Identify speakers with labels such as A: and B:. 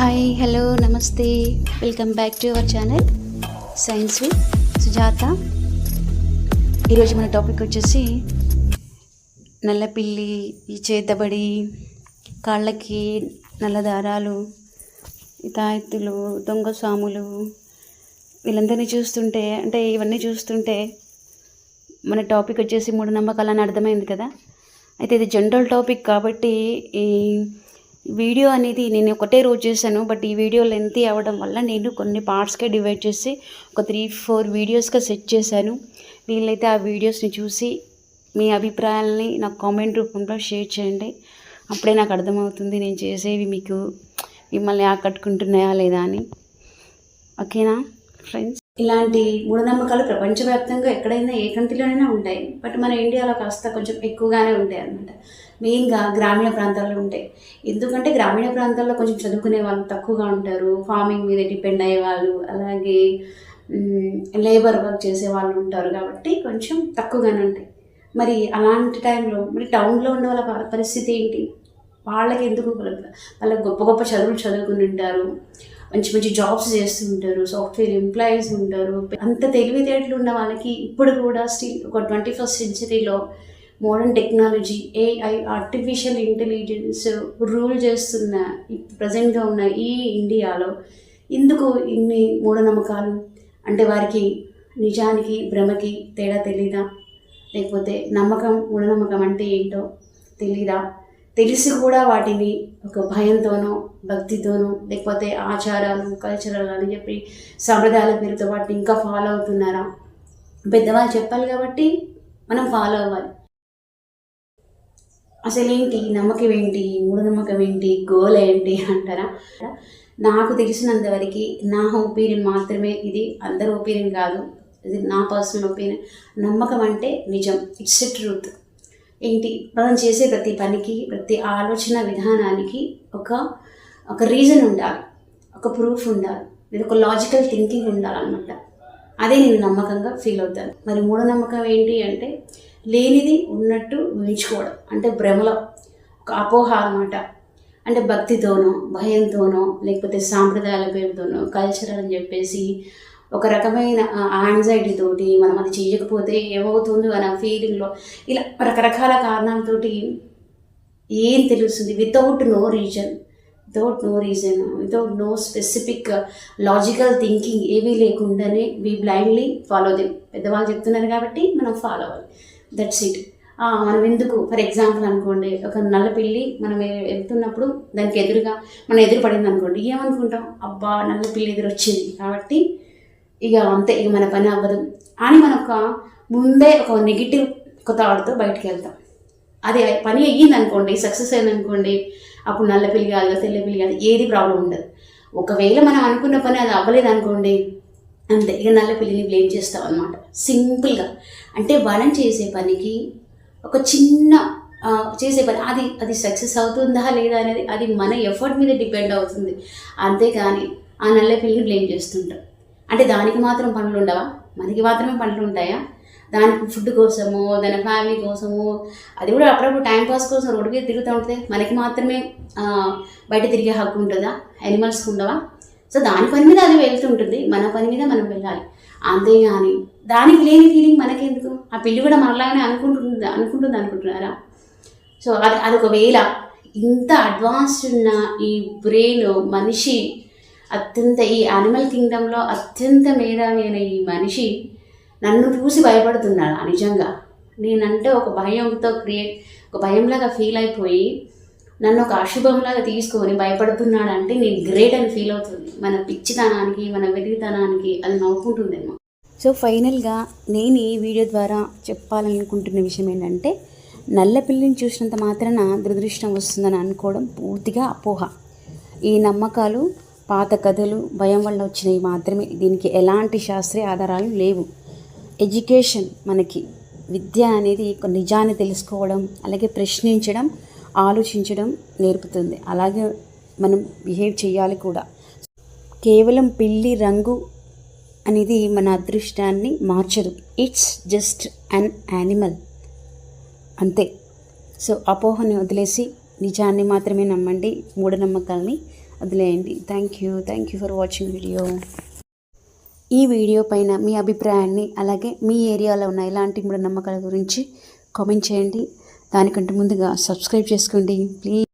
A: Hi hello నమస్తే welcome back to our channel science with Sujatha ఈరోజు మన topic వచ్చేసి నల్లపిల్లి ఈ చేతబడి కాళ్ళకి నల్ల దారాలు తాయెత్తులు దొంగ సాములు వీళ్ళందరినీ చూస్తుంటే అంటే ఇవన్నీ చూస్తుంటే మన టాపిక్ వచ్చేసి మూఢనమ్మకాలు అని అర్థమైంది కదా. అయితే ఇది జనరల్ టాపిక్ కాబట్టి ఈ వీడియో అనేది నేను ఒకటే రోజు చేశాను బట్ ఈ వీడియో లెంత్ అవ్వడం వల్ల నేను కొన్ని పార్ట్స్గా డివైడ్ చేసి ఒక త్రీ ఫోర్ వీడియోస్గా సెట్ చేశాను. వీళ్ళైతే ఆ వీడియోస్ని చూసి మీ అభిప్రాయాలని నాకు కామెంట్ రూపంలో షేర్ చేయండి. అప్పుడే నాకు అర్థమవుతుంది నేను చేసేవి మీకు మిమ్మల్ని ఆకట్టుకుంటున్నాయా లేదా అని. ఓకేనా ఫ్రెండ్స్ ఇలాంటి మూఢనమ్మకాలు ప్రపంచవ్యాప్తంగా ఎక్కడైనా ఏ కంట్రీలోనైనా ఉంటాయి బట్ మన ఇండియాలో కాస్త కొంచెం ఎక్కువగానే ఉంటాయి అన్నమాట. మెయిన్గా గ్రామీణ ప్రాంతాల్లో ఉంటాయి. ఎందుకంటే గ్రామీణ ప్రాంతాల్లో కొంచెం చదువుకునే వాళ్ళు తక్కువగా ఉంటారు. ఫార్మింగ్ మీద డిపెండ్ అయ్యే వాళ్ళు అలాగే లేబర్ వర్క్ చేసే వాళ్ళు ఉంటారు కాబట్టి కొంచెం తక్కువగానే ఉంటాయి. మరి అలాంటి టైంలో మరి టౌన్లో ఉన్న వాళ్ళ పరిస్థితి ఏంటి? వాళ్ళకి ఎందుకు వాళ్ళకి గొప్ప గొప్ప చదువులు చదువుకుని ఉంటారు? మంచి మంచి జాబ్స్ చేస్తుంటారు సాఫ్ట్వేర్ ఎంప్లాయీస్ ఉంటారు. అంత తెలివితేటలు ఉన్న వాళ్ళకి ఇప్పుడు కూడా స్టిల్ ఒక twenty first సెంచరీలో modern technology AI artificial intelligence rule చేస్తున్న ప్రజెంట్గా ఉన్న ఈ ఇండియాలో ఎందుకు ఇన్ని మూఢనమ్మకాలు? అంటే వారికి నిజానికి భ్రమకి తేడా తెలీదా? లేకపోతే నమ్మకం మూఢనమ్మకం అంటే ఏంటో తెలీదా? తెలిసి కూడా వాటిని ఒక భయంతోనో భక్తితోనో లేకపోతే ఆచారాలు కల్చరల్ అని చెప్పి సాంప్రదాయాల పేరుతో వాటిని ఇంకా ఫాలో అవుతున్నారా? పెద్దవాళ్ళు చెప్పాలి కాబట్టి మనం ఫాలో అవ్వాలి. అసలేంటి? నమ్మకం ఏంటి మూఢనమ్మకం ఏంటి గోల్ ఏంటి అంటారా? నాకు తెలిసినంత వరకు నా ఒపీనియన్ మాత్రమే ఇది. అందరి ఒపీనియన్ కాదు. ఇది నా పర్సనల్ ఒపీనియన్. నమ్మకం అంటే నిజం. It's a truth. ఏంటి? మనం చేసే ప్రతి పనికి ప్రతి ఆలోచన విధానానికి ఒక ఒక రీజన్ ఉండాలి. ఒక ప్రూఫ్ ఉండాలి. లేదా ఒక లాజికల్ థింకింగ్ ఉండాలన్నమాట. అదే నేను నమ్మకంగా ఫీల్ అవుతాను. మరి మూఢనమ్మకం ఏంటి అంటే లేనిది ఉన్నట్టు ఊహించుకోవడం. అంటే భ్రమలో. ఒక అపోహ అనమాట అంటే భక్తితోనో భయంతోనో లేకపోతే సాంప్రదాయాల పేరుతోనో కల్చర్ అని చెప్పేసి ఒక రకమైన యాంగ్జైటీతోటి మనం అది చేయకపోతే ఏమవుతుందో అనే ఫీలింగ్లో ఇలా రకరకాల కారణాలతోటి ఏం తెలుస్తుంది? Without no reason without no reason without no specific logical thinking ఏమీ లేకుండానే వీ బ్లైండ్లీ ఫాలో దెమ్ పెద్దవాళ్ళు చెప్తున్నారు కాబట్టి మనం ఫాలో అవ్వాలి. దట్స్ ఇట్ మనం ఎందుకు? ఫర్ ఎగ్జాంపుల్ అనుకోండి ఒక నల్ల పిల్లి మనం వెళ్తున్నప్పుడు దానికి ఎదురుగా మనం ఎదురు పడింది అనుకోండి ఏమనుకుంటాం? అబ్బా నల్ల పిల్లి ఎదురు వచ్చింది. కాబట్టి ఇక అంతే ఇక మన పని అవ్వదు. అని మనం ఒక ముందే ఒక నెగిటివ్ ఒక థాట్తో బయటికి వెళ్తాం. అది పని అయ్యింది అనుకోండి సక్సెస్ అయింది అనుకోండి అప్పుడు నల్ల పిల్లి కాదు తెల్ల పిల్లి కాదు ఏది ప్రాబ్లం ఉండదు. ఒకవేళ మనం అనుకున్న పని అది అవ్వలేదు అనుకోండి అంతే. ఇక నల్ల పిల్లిని బ్లేమ్ చేస్తాం అనమాట సింపుల్గా అంటే మనం చేసే పనికి ఒక చిన్న చేసే పని అది అది సక్సెస్ అవుతుందా లేదా అనేది అది మన ఎఫర్ట్ మీద డిపెండ్ అవుతుంది. అంతేకాని ఆ నల్ల పిల్లిని బ్లేమ్ చేస్తుంటాం. అంటే దానికి మాత్రం పనులు ఉండవా? మనకి మాత్రమే పనులు ఉంటాయా? దానికి ఫుడ్ కోసము దాని ఫ్యామిలీ కోసము అది కూడా అప్పుడప్పుడు టైం పాస్ కోసం రోడ్డు మీద తిరుగుతూ ఉంటుంది మనకి మాత్రమే బయట తిరిగే హక్కు ఉంటుందా? యానిమల్స్కి ఉండవా? సో దాని పని మీద అది వెళ్తుంటుంది. మన పని మీద మనం వెళ్ళాలి. అంతేగాని దానికి లేని ఫీలింగ్ మనకెందుకు? ఆ పిల్లి కూడా మనలాగానే అనుకుంటుంది అనుకుంటుంది అనుకుంటున్నారా? సో అది అది ఒకవేళ ఇంత అడ్వాన్స్డ్ ఉన్న ఈ బ్రెయిన్ మనిషి అత్యంత ఈ యానిమల్ కింగ్డంలో అత్యంత మేధావి అయిన ఈ మనిషి నన్ను చూసి భయపడుతున్నాడు? నిజంగా. నేనంటే ఒక భయంతో క్రియేట్ ఒక భయంలాగా ఫీల్ అయిపోయి నన్ను ఒక అశుభంలాగా తీసుకొని భయపడుతున్నాడంటే నేను గ్రేట్ అని ఫీల్ అవుతుంది. మన పిచ్చితనానికి మన వెతికితనానికి అది నవ్వుకుంటుందేమో. సో ఫైనల్గా నేను ఈ వీడియో ద్వారా చెప్పాలనుకుంటున్న విషయం ఏంటంటే నల్ల పిల్లిని చూసినంత మాత్రాన దురదృష్టం వస్తుందని అనుకోవడం పూర్తిగా అపోహ. ఈ నమ్మకాలు పాత కథలు భయం వల్ల వచ్చినవి మాత్రమే. దీనికి ఎలాంటి శాస్త్రీయ ఆధారాలు లేవు. ఎడ్యుకేషన్ మనకి విద్య అనేది నిజాన్ని తెలుసుకోవడం అలాగే ప్రశ్నించడం ఆలోచించడం నేర్పుతుంది. అలాగే మనం బిహేవ్ చేయాలి కూడా. కేవలం పిల్లి రంగు అనేది మన అదృష్టాన్ని మార్చదు. ఇట్స్ జస్ట్ అన్ యానిమల్ అంతే. సో అపోహని వదిలేసి నిజాన్ని మాత్రమే నమ్మండి. మూఢనమ్మకాలని వదిలేయండి. Thank you thank you for watching video ఈ వీడియో పైన మీ అభిప్రాయాన్ని అలాగే మీ ఏరియాలో ఉన్న ఇలాంటి మూఢనమ్మకాల గురించి కామెంట్ చేయండి. దానికంటే ముందుగా సబ్స్క్రైబ్ చేసుకోండి. ప్లీజ్